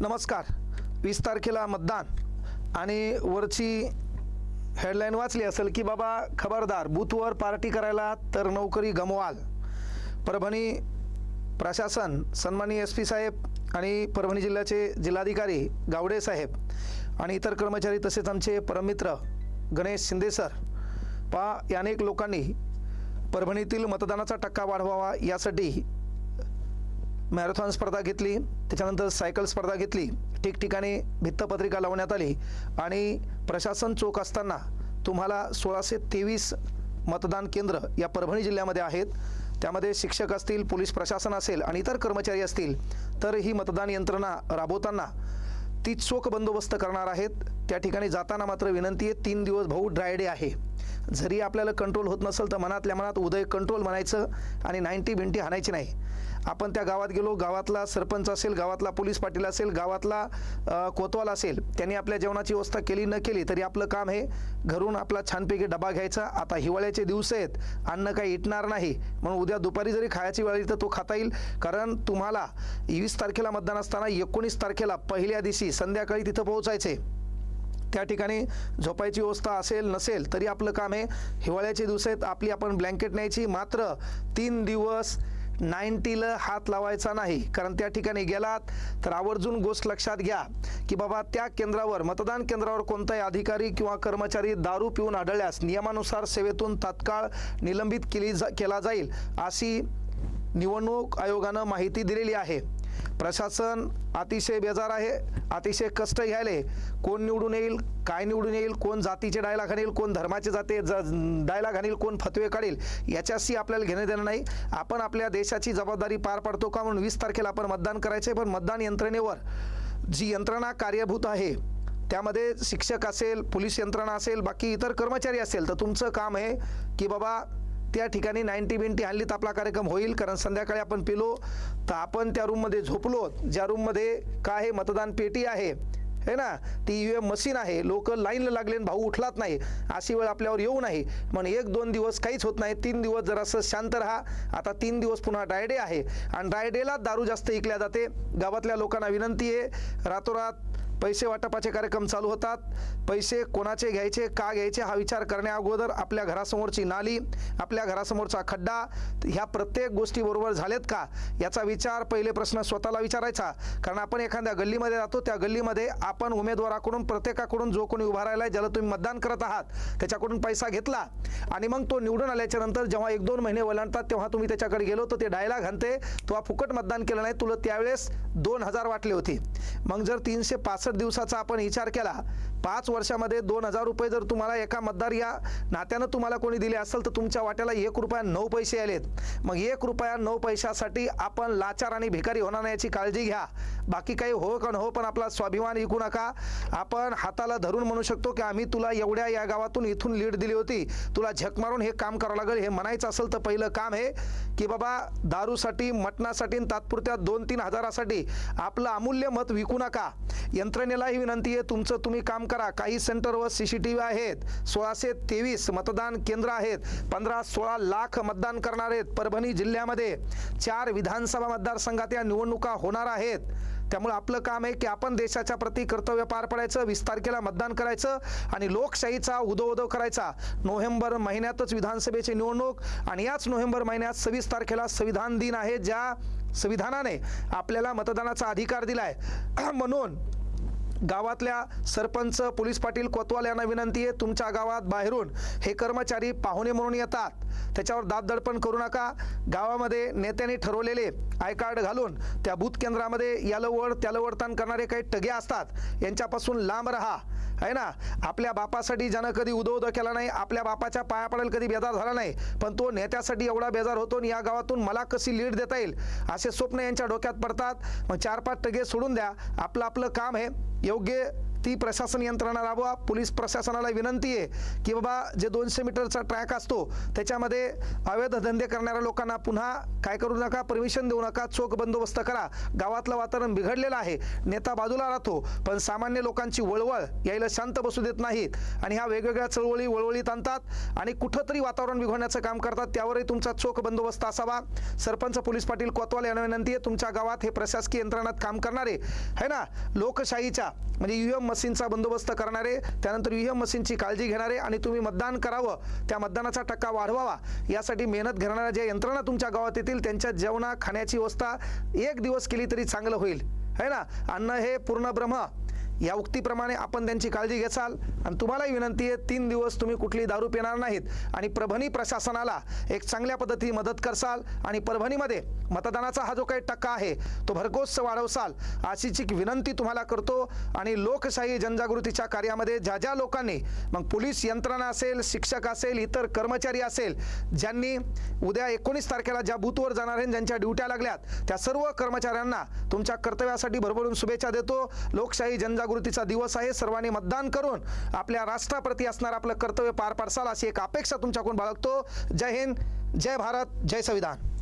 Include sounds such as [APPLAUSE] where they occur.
नमस्कार. वीस तारखेला मतदान. आणि वरची हेडलाईन वाचली असेल की बाबा खबरदार बूथवर पार्टी करायला तर नोकरी गमवाल. परभणी प्रशासन सन्माननीय एस पी साहेब आणि परभणी जिल्ह्याचे जिल्हाधिकारी गावडे साहेब आणि इतर कर्मचारी तसेच आमचे परममित्र गणेश शिंदे सर. पा या अनेक लोकांनी परभणीतील मतदानाचा टक्का वाढवावा यासाठी मॅरेथॉन स्पर्धा घेतली त्याच्यानंतर सायकल स्पर्धा घेतली ठिकठिकाणी भित्तपत्रिका लावण्यात आली आणि प्रशासन चोख असताना तुम्हाला सोळाशे तेवीस मतदान केंद्र या परभणी जिल्ह्यामध्ये आहेत. त्यामध्ये शिक्षक असतील पोलीस प्रशासन असेल आणि इतर कर्मचारी असतील तर ही मतदान यंत्रणा राबवताना ती चोख बंदोबस्त करणार आहेत. त्या ठिकाणी जाताना मात्र विनंती आहे तीन दिवस भाऊ ड्राय डे आहे. जरी आपल्याला कंट्रोल होत नसेल तर मनातल्या मनात उदय कंट्रोल म्हणायचं आणि नाईन्टी बिंटी हाणायची नाही. आपण त्या गावात गेलो गावातला सरपंच असेल गावातला पोलीस पाटील असेल गावातला कोतवाल असेल त्यांनी आपल्या जेवणाची व्यवस्था केली न केली तरी आपलं काम हे घरून आपला छानपैकी डबा घ्यायचा. आता हिवाळ्याचे दिवस आहेत अन्न काही इटणार नाही. म्हणून उद्या दुपारी जरी खायची वेळ तर तो खाता येईल. कारण तुम्हाला वीस तारखेला मतदान असताना एकोणीस तारखेला पहिल्या दिवशी संध्याकाळी तिथं पोहोचायचे. त्या ठिकाणी झोपायची व्यवस्था असेल नसेल तरी आपलं काम आहे. हिवाळ्याचे दिवस आहेत आपली आपण ब्लँकेट न्यायची. मात्र तीन दिवस नाईन्टीला हात लावायचा नाही. कारण त्या ठिकाणी गेलात तर आवर्जून गोष्ट लक्षात घ्या की बाबा त्या केंद्रावर मतदान केंद्रावर कोणताही अधिकारी किंवा कर्मचारी दारू पिऊन आढळल्यास नियमानुसार सेवेतून तात्काळ निलंबित केली जा केला जाईल अशी निवडणूक आयोगानं माहिती दिलेली आहे. प्रशासन अतिशय बेजार आहे अतिशय कष्ट घ्यायले. कोण निवडून येईल काय निवडून येईल कोण जातीचे डायलॉग आणेल कोण धर्माचे जाते ज डायलॉग आणेल कोण फतवे काढेल याच्याशी आपल्याला घेणं देणं नाही. आपण आपल्या देशाची जबाबदारी पार पाडतो का म्हणून वीस तारखेला आपण मतदान करायचं आहे पण मतदान यंत्रणेवर जी यंत्रणा कार्यभूत आहे त्यामध्ये शिक्षक असेल पोलीस यंत्रणा असेल बाकी इतर कर्मचारी असेल तर तुमचं काम आहे की बाबा त्या ठिकाणी नाईन्टी बिंटी हल्लीत आपला कार्यक्रम होईल कारण संध्याकाळी आपण पिलो तर आपण त्या रूममध्ये झोपलो ज्या रूममध्ये काय आहे मतदान पेटी आहे है ना? ती यू एम मशीन आहे. लोक लाईनला लागले आणि भाऊ उठलात नाही. अशी वेळ आपल्यावर येऊ नाही. म्हणून एक दोन दिवस काहीच होत नाही. तीन दिवस जरासं शांत राहा. आता तीन दिवस पुन्हा डायडे आहे. आणि डायडेला दारू जास्त इकल्या जाते. गावातल्या लोकांना विनंती आहे. रातोरात पैसे वाटपाचे कार्यक्रम चालू होतात. पैसे कोणाचे घ्यायचे का घ्यायचे हा विचार करण्या अगोदर आपल्या घरासमोरची नाली आपल्या घरासमोरचा खड्डा ह्या प्रत्येक गोष्टी बरोबर झालेत का? याचा विचार पहिले प्रश्न स्वतःला विचारायचा. कारण आपण एखाद्या गल्लीमध्ये जातो त्या गल्लीमध्ये आपण उमेदवाराकडून प्रत्येकाकडून जो कोणी उभा राहिला ज्याला तुम्ही मतदान करत आहात त्याच्याकडून पैसा घेतला आणि मग तो निवडून आल्याच्यानंतर जेव्हा एक दोन महिने वलांडतात तेव्हा तुम्ही त्याच्याकडे गेलो तर ते डायला घालते तेव्हा फुकट मतदान केलं नाही तुला त्यावेळेस दोन हजार वाटले होते. मग जर तीनशे पासष्ट दिवसाचा आपण विचार केला पाच वर्षामध्ये दोन हजार रुपये जर तुम्हाला एका मतदार या नात्यानं तुम्हाला कोणी दिले असेल तर तुमच्या वाट्याला एक रुपया नऊ पैसे आलेत. मग एक रुपया नऊ पैशासाठी आपण लाचार आणि भिकारी होणार नाही याची काळजी घ्या. बाकी काही हो का न हो पण आपला स्वाभिमान विकू नका. आपण हाताला धरून म्हणू शकतो की आम्ही तुला एवढ्या या गावातून इथून लीड दिली होती. तुला झक मारून हे काम करावं लागेल हे म्हणायचं असेल तर पहिलं काम हे की बाबा दारूसाठी मटणासाठी आणि तात्पुरत्या दोन तीन हजारासाठी आपलं अमूल्य मत विकू नका. यंत्रणेलाही विनंती आहे तुमचं तुम्ही काम करा. काही सेंटरवर सी सी टी व्ही आहेत. सोळाशे तेवीस मतदान केंद्र आहेत. पंधरा सोळा लाख मतदान करणार आहेत परभणी जिल्ह्यामध्ये. चार विधानसभा मतदारसंघात या निवडणुका होणार आहेत. त्यामुळे आपलं काम आहे की आपण देशाच्या प्रती कर्तव्य पार पाडायचं वीस तारखेला मतदान करायचं आणि लोकशाहीचा उदो उदो करायचा. नोव्हेंबर महिन्यातच विधानसभेची निवडणूक आणि याच नोव्हेंबर महिन्यात सव्वीस तारखेला संविधान दिन आहे ज्या संविधानाने आपल्याला मतदानाचा अधिकार दिलाय. [CLEARS THROAT] म्हणून गावातल्या सरपंच पोलीस पाटील कोतवाल यांना विनंती आहे तुमच्या गावात बाहेरून हे कर्मचारी पाहुणे म्हणून येतात. त्याच्यावर दाबदडपण करू नका. गावामध्ये नेत्यांनी ठरवलेले आय कार्ड घालून त्या बूथ केंद्रामध्ये याला वड त्याला वडतान करणारे काही टगे असतात. यांच्यापासून लांब राहा. आहे ना? आपल्या बापासाठी ज्यानं कधी उदो केला नाही आपल्या बापाच्या पाया पडेल कधी बेजार झाला नाही पण तो नेत्यासाठी एवढा बेजार होतो आणि या गावातून मला कशी लीड देता येईल? असे स्वप्न यांच्या डोक्यात पडतात. मग चार पाच टगे सोडून द्या. आपलं आपलं काम आहे योग्य ती प्रशासन यंत्रणा राबवा. पोलीस प्रशासनाला विनंती आहे की बाबा जे दोनशे मीटरचा ट्रॅक असतो त्याच्यामध्ये अवैध धंदे करणाऱ्या लोकांना पुन्हा काय करू नका परमिशन देऊ नका चोख बंदोबस्त करा. गावातलं वातावरण बिघडलेलं आहे. नेता बाजूला राहतो पण सामान्य लोकांची वळवळ यायला शांत बसू देत नाहीत. आणि ह्या वेगवेगळ्या चळवळी वळवळीत आणतात आणि कुठंतरी वातावरण बिघडण्याचं काम करतात त्यावरही तुमचा चोख बंदोबस्त असावा. सरपंच पोलीस पाटील कोतवाल यांना विनंती आहे तुमच्या गावात हे प्रशासकीय यंत्रणात काम करणारे है ना लोकशाहीच्या म्हणजे यू एम मशीनचा बंदोबस्त करणारे त्यानंतर यू एम मशीनची काळजी घेणारे आणि तुम्ही मतदान करावं त्या मतदानाचा टक्का वाढवावा. यासाठी मेहनत घेणाऱ्या ज्या यंत्रणा तुमच्या गावात येतील त्यांच्या जेवणा खाण्याची व्यवस्था एक दिवस केली तरी चांगलं होईल. है ना? अन्न हे पूर्ण ब्रह्म. या उक्तीप्रमाणे आपण त्यांची काळजी घेसाल आणि तुम्हालाही विनंती आहे तीन दिवस तुम्ही कुठली दारू पिणार नाहीत. आणि परभणी प्रशासनाला एक चांगल्या पद्धतीने मदत करसाल आणि परभणीमध्ये मतदानाचा हा जो काही टक्का आहे तो भरघोस वाढवसाल अशीची विनंती तुम्हाला करतो. आणि लोकशाही जनजागृतीच्या कार्यामध्ये ज्या ज्या लोकांनी मग पोलीस यंत्रणा असेल शिक्षक असेल इतर कर्मचारी असेल ज्यांनी उद्या एकोणीस तारखेला ज्या बूथवर जाणार आहेत ज्यांच्या ड्युट्या लागल्यात त्या सर्व कर्मचाऱ्यांना तुमच्या कर्तव्यासाठी भरभरून शुभेच्छा देतो. लोकशाही जनजागृतीचा दिवस आहे. सर्वांनी मतदान करून आपल्या राष्ट्राप्रती असणारं आपलं कर्तव्य पार पाडसाल अशी एक अपेक्षा तुमच्याकडून बाळगतो. जय हिंद जय भारत जय संविधान.